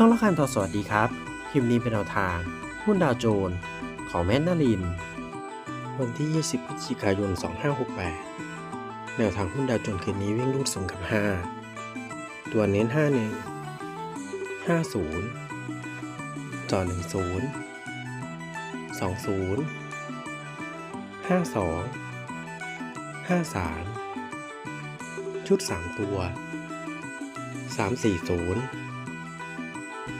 ช่องละคันทอสวัสดีครับ คลิปนี้เป็นแนวทาง หุ้นดาวโจนส์ของแมนนาลิน วันที่ 20 พฤศจิกายน 2568 แนวทางหุ้นดาวโจนส์คืนนี้วิ่งรูดสูงกับ 5 ตัวเน้น 5 1 50 จอ 10 20 52 53 ชุด 3 ตัว 340